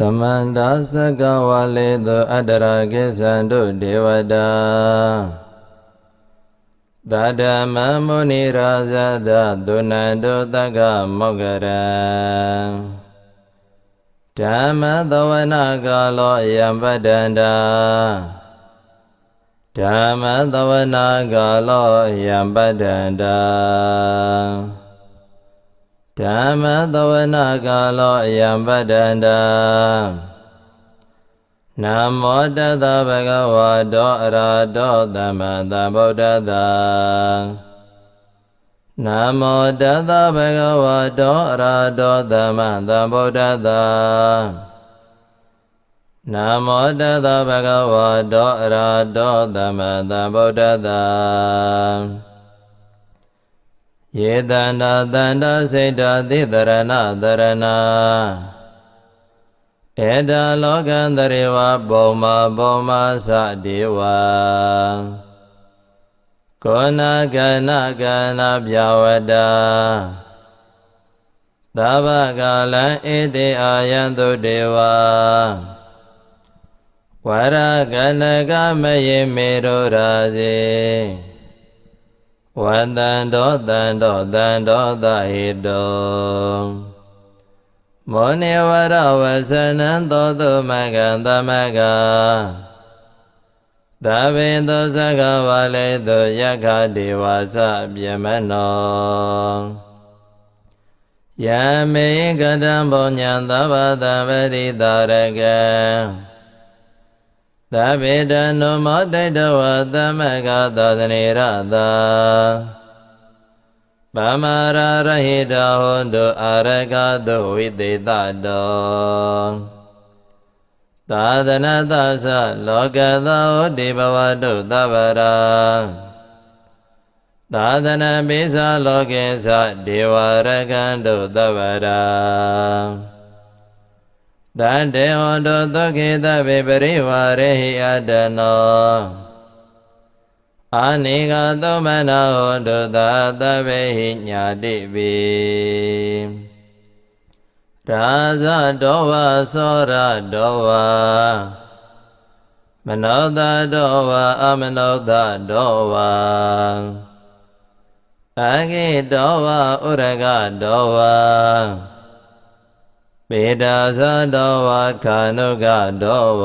သမန္တာသကဝါလေသောအတ္တရာကိသံတို့ဒေဝတာသဒ္ဓမမုနိရာဇသသုဏန္တုတက္ကမောက္ကရံဓမ္မသဝနာကာလောယံပတ္တန္တာဓမ္မသဝနာကာလောယံပတ္တန္တာ ဓမ္မသဝနာကာလောယံပတ္တန္တာနမောတတဗဂဝါတောအရာတောသမ္မာသမ္ဗုဒ္ဓတံနမောတတဗဂဝါတောအရာတောသမ္မာသမ္ဗုဒ္ဓတံနမောတတဗဂဝါတောအရာတောသမ္မာသမ္ဗုဒ္ဓတံ ယေတန္တာတန္တာစေတသိတရဏတရဏဧတလောကံတရေဝဘုံမဘုံမသဒေဝကောနာကနာကနာပြဝတ္တာသဗ္ဗကာလံဣတိအာယံသုဒေဝဝရကနကမယေမေရောရာဇေ ဝန္တံတောတံတောတံတောသဟိတောမောနေဝရဝဇနံသောတုမကံသမကသဗ္ဗေသောသကဝါလေသောယက္ခဒေဝသပြမနောယမေကတံဘောညံသဗ္ဗတံပရိတာရကံ သဗ္ဗေတနုမောတိတဝသမကသောသနေရတာပမာရရဟိတဟောတုအာရကတုဝိသေတတောသာသနာသသလောကသောဒီဘဝတုသဗ္ဗရာသာသနာပိသလောကေသဒေဝရကံတုသဗ္ဗရာ တန္တေဟောတုသုခေတဗေပရိဝရေဟိအတနောအာနိကသောမနာဟောတုသာသဗေဟိညာတိပိရာဇတောဝသောရတောဝမနောတတောဝအမနောတတောဝအဂိတောဝဥရကတောဝ ပေတာဇတောဝခာနုကတောဝ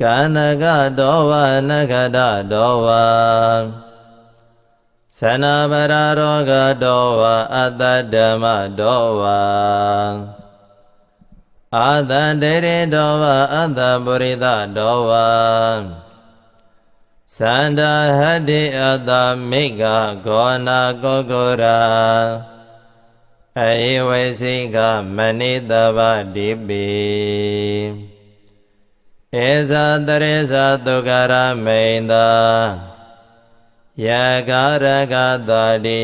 ကာနကတောဝနခတတောဝသနာပရရောဂတောဝအတ္တဓမ္မတောဝအာတန္တေရတောဝအတ္တပုရိသတောဝသန္တာဟတိအတ္တမိကဂောနာကောကိုရာ အေဝေစိကမဏိတဗတိပိဧဇာတရေဇာတုကရမိန်သာယကာရကတာတိ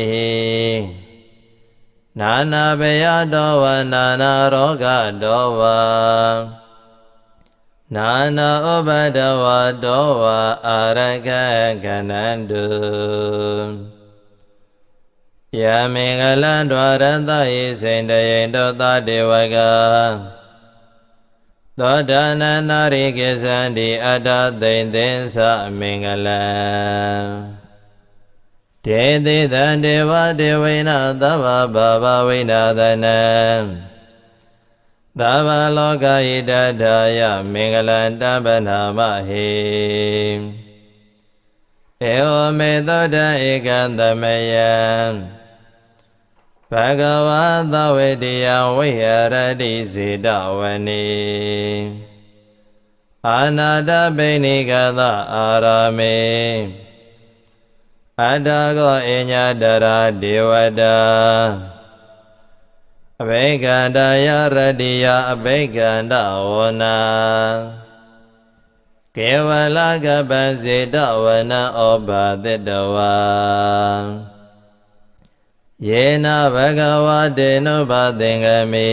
နာနာဘယတောဝနာနာရောဂတောဝနာနာဥပဒဝတောဝအာရကကနန္တု ယမင်္ဂလံဒွါရတယေစိန်တယေတောသတေဝကသောဒနာနာရိကေသန္တိအတ္တသိမ့်သင်္သမင်္ဂလံဒေသိတံဒေဝဒေဝိနသဗ္ဗဘာဝဝိနာသနံသဗ္ဗလောကဟိတထာယမင်္ဂလံတပ္ပနာမဟိဧဝမေသောတဧကံသမယံ ဘဂဝါသဝေတယဝိဟရတိစေတဝနေအာနာတပိဏိကသအာရမေအတ္တကောအညတရာဒေဝတာအဘိကန္တယရတိယအဘိကန္တဝနာကေဝလကပံစေတဝနဩဘာတတဝါ ယေနဘဂဝတေနုဘသင်္ကမေ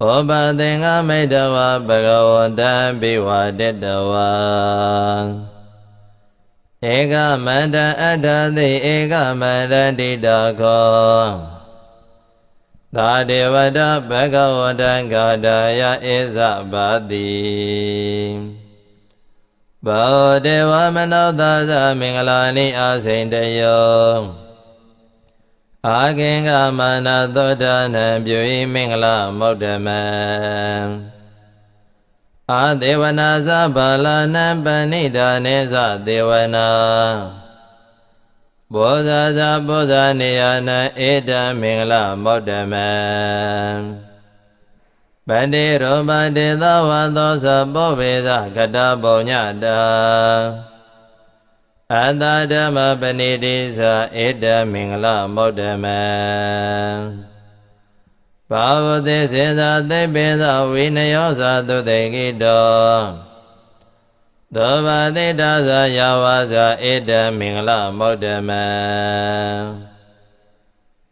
ဩဘသင်္ကမိတဝဘဂဝတံပိဝတတဝါဧကမန္တအတ္တသိဧကမန္တတိတခောသာဒေဝတဘဂဝတံဂါဒာယဧဇဘာတိဘောဒေဝမနောသာသမင်္ဂလာနိအာစိန်တယော အာကင်္ဂမနာသောတာနံပြုဤမင်္ဂလာမௌဒမံအာဒေဝနာသဘာလနံပဏိဒါနေသဒေဝနာဘောဇာသာဘောဇာနေယနာဧတံမင်္ဂလမောဒ္ဓမံဗန္တိရောပတေသဝသောသဘောဝေသကတပုံညတာ အတ္တဓမ္မပဏိတိသဧတံမင်္ဂလမောဒ္ဓမံဘာဝတိစေသာသိပိသဝိနယောသသုတေကိတောသောဘာတိတသယဝါဇာဧတမင်္ဂလမောဒ္ဓမံ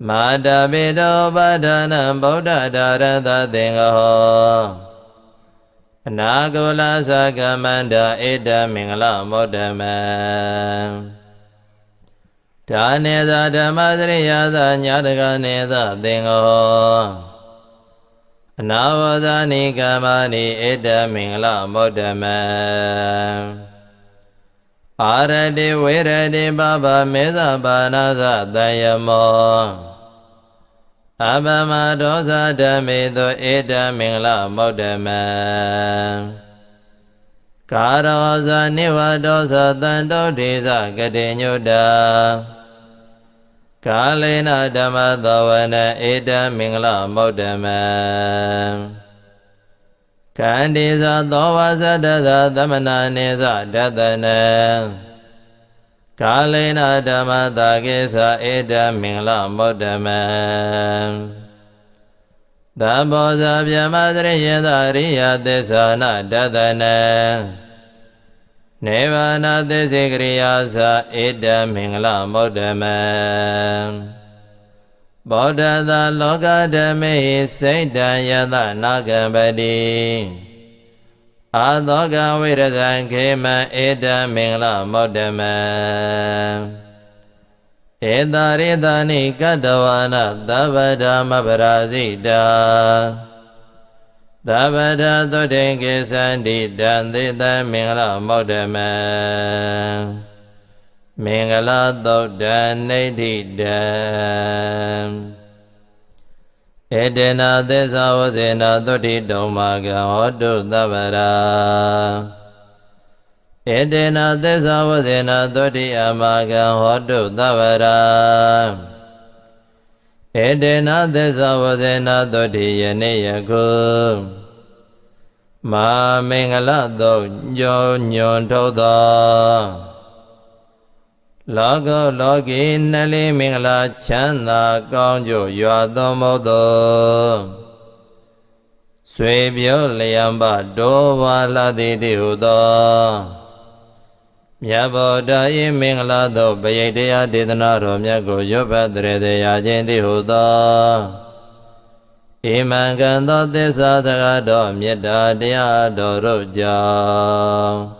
မာတပိတောပဒနာဗုဒ္ဓဒါရသသင်္ဃဟော အနာကုလသကမန္တဧတမင်္ဂလမောဒ္ဓမံဒါနေသာဓမ္မစရိယသညာတကနေသသင်္ဃဟောအနာဝဇာနိကမ္မာနိဧတမင်္ဂလမောဒ္ဓမံအာရတိဝေရတိပပမေသပါဏသတယမော အပမဒောဇဓမ္မေသောဧတမင်္ဂလမောဒ္ဓမံကာရောဇာနိဝဒောဇတန်တောဒေဇကတိညုတာကာလေနဓမ္မသောဝနဧတမင်္ဂလမောဒ္ဓမံကန္တိဇသောဝဇတသသမနာနေဇဒတနံ ကာလေနဓမ္မတာကိသဧတမင်္ဂလမောဒ္ဓမံသဘောဇဗျမသရိယသရိယသစ္ဆာနဒတနံနေဝနာသစ္စေကရိယာသဧတမင်္ဂလမောဒ္ဓမံဘောဓသာလောကဓမေစိတ်တံယတနာဂံပတိ အာသောကဝိရဇံခေမံဧတမင်္ဂလမောဒ္ဓမံဧတာရိတာနိကတဝနာသဗ္ဗဓမ္မပရာဇိတာသဗ္ဗဓသုတေကိသန္တိတံသေတမင်္ဂလမောဒ္ဓမံမင်္ဂလသုတ်တံနေဋ္ဌိတံ ဧတေနာသစ္စာဝဇေနာသုတိတုံမာကံဟောတုသဗ္ဗရာဧတေနာသစ္စာဝဇေနာသုတိအမကံဟောတုသဗ္ဗရာဧတေနာသစ္စာဝဇေနာသုတိယနေ့ယခုမာမင်္ဂလသုတ်ညောညွန်ထုတ်သော လောကလောကီနလေးမင်္ဂလာချမ်းသာကောင်းကျို့ရွာသောမဟုတ်သောဆွေပြောလျံပဒောဝါလာတိတိဟုသောမြတ်ဗုဒ္ဓ၏မင်္ဂလာသောပရိတ်တရားဒေသနာတော်မြတ်ကိုရွတ်ဖတ်တရေတရားခြင်းတိဟုသောဣမံကံသောသစ္စာတကားတော်မေတ္တာတရားတော်တို့ကြောင့်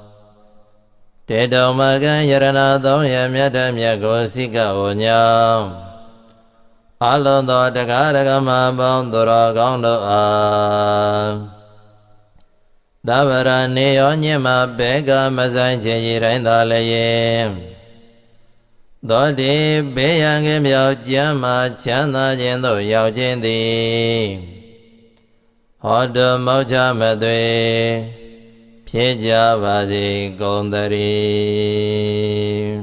တေတောမကံယရဏသုံးရမြတ်တမြတ်ကိုစိကဝညောင်းအလုံးသောတကားတကမပေါင်းသူတော်ကောင်းတို့အားသဗ္ဗရနေရောညင်မဘေကမဆိုင်ခြင်းရတိုင်းသာလည်းသောတိဘေးရန်ကင်းမြောက်ကျမ်းမာချမ်းသာခြင်းသို့ရောက်ခြင်းသည်ဟောတမောချမသွေ ဖြစ်ကြပါစေကုန်သတည်း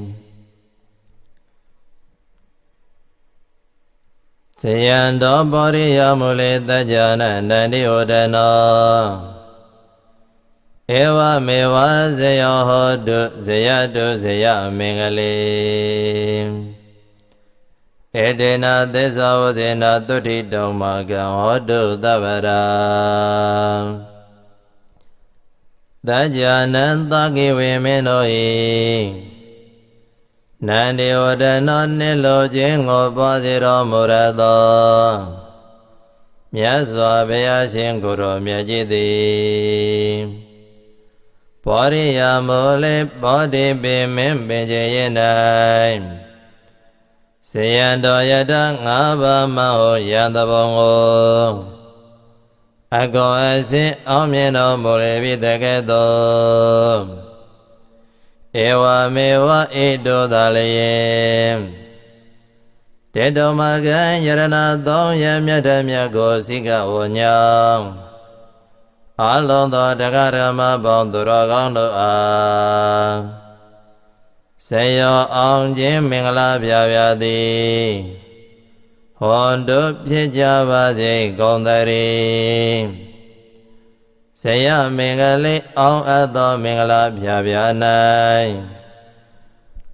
ဇယံတော်ပောရိယမူလေတကြနန္တိဟောတနောဧဝမေဝဇယောဟောတုဇယတုဇယမင်္ဂလေဧတေနသစ္စာဝဇေနသုတိတုံမကံဟောတုသဗ္ဗရာ တကြနံသကိဝေမင်းတို့၏နန္ဒီဝဒနာနှင့်လိုခြင်းကိုပွားစေတော်မူရသောမြတ်စွာဘုရားရှင်ကိုယ်တော်မြတ်ကြီးသည်ဘောရိယာမောလေဘောဓိပင်မင်းပင်ကျေရင်၌စေယံတော်ယတငါးပါးမဟောယံတဘောကို အကောအစင်အောင်မြင်တော်မူလေပြီတကဲ့သို့ဧဝမေဝဣတောသာလျင်တေတောမကံယရဏသုံးရမြတ်တမြတ်ကိုစိကဝညောင်းအလုံးသောတရားဓမ္မပေါင်းသူတော်ကောင်းတို့အားဆေယောအောင်ခြင်းမင်္ဂလာပြပြသည် ဟောတို့ဖြစ်ကြပါစေကုန်သတည်းဆေယမင်္ဂလေးအောင်အပ်သောမင်္ဂလာပြပြ၌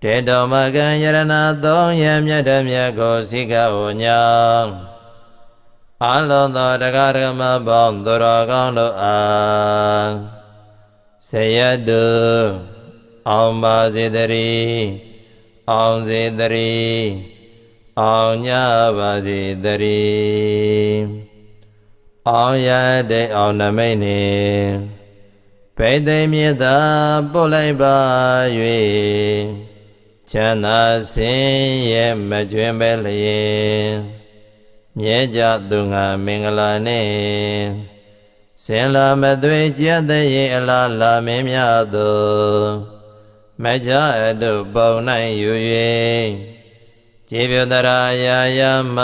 တေတောမကံယရဏသုံးရမြတ်တမြတ်ကိုစိကဝညောင်းအလုံးသောတရားဓမ္မပေါင်းသူတော်ကောင်းတို့အားဆေယတုအောင်ပါစေတည်းအောင်စေတည်း အောင်ညပါစေတည်းအောင်ရတဲ့အောင်နမိတ်နေပိသိမြတ်သာပို့လိုက်ပါ၍ချမ်းသာစင်ရဲ့မကျွင်းပဲလျင်မြဲကြသူငါမင်္ဂလာနဲ့စင်လာမသွေကြတဲ့ရင်အလားလာမင်းများသူမကြအတုပုံနိုင်ယူ၍ ခြေပြတရာယာယမ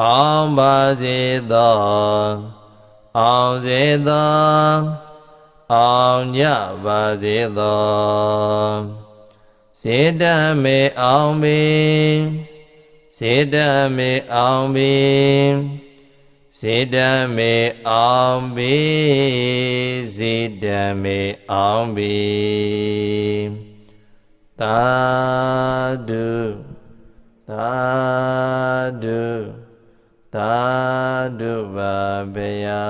အောင်ပါစေသောအောင်စေသောအောင်ကြပါစေသောစေတမေအောင်ပင်စေတမေအောင်ပင်စေတမေအောင်ပြီစေတမေအောင်ပြီ သာဓုသာဓုသာဓုပါဗျာ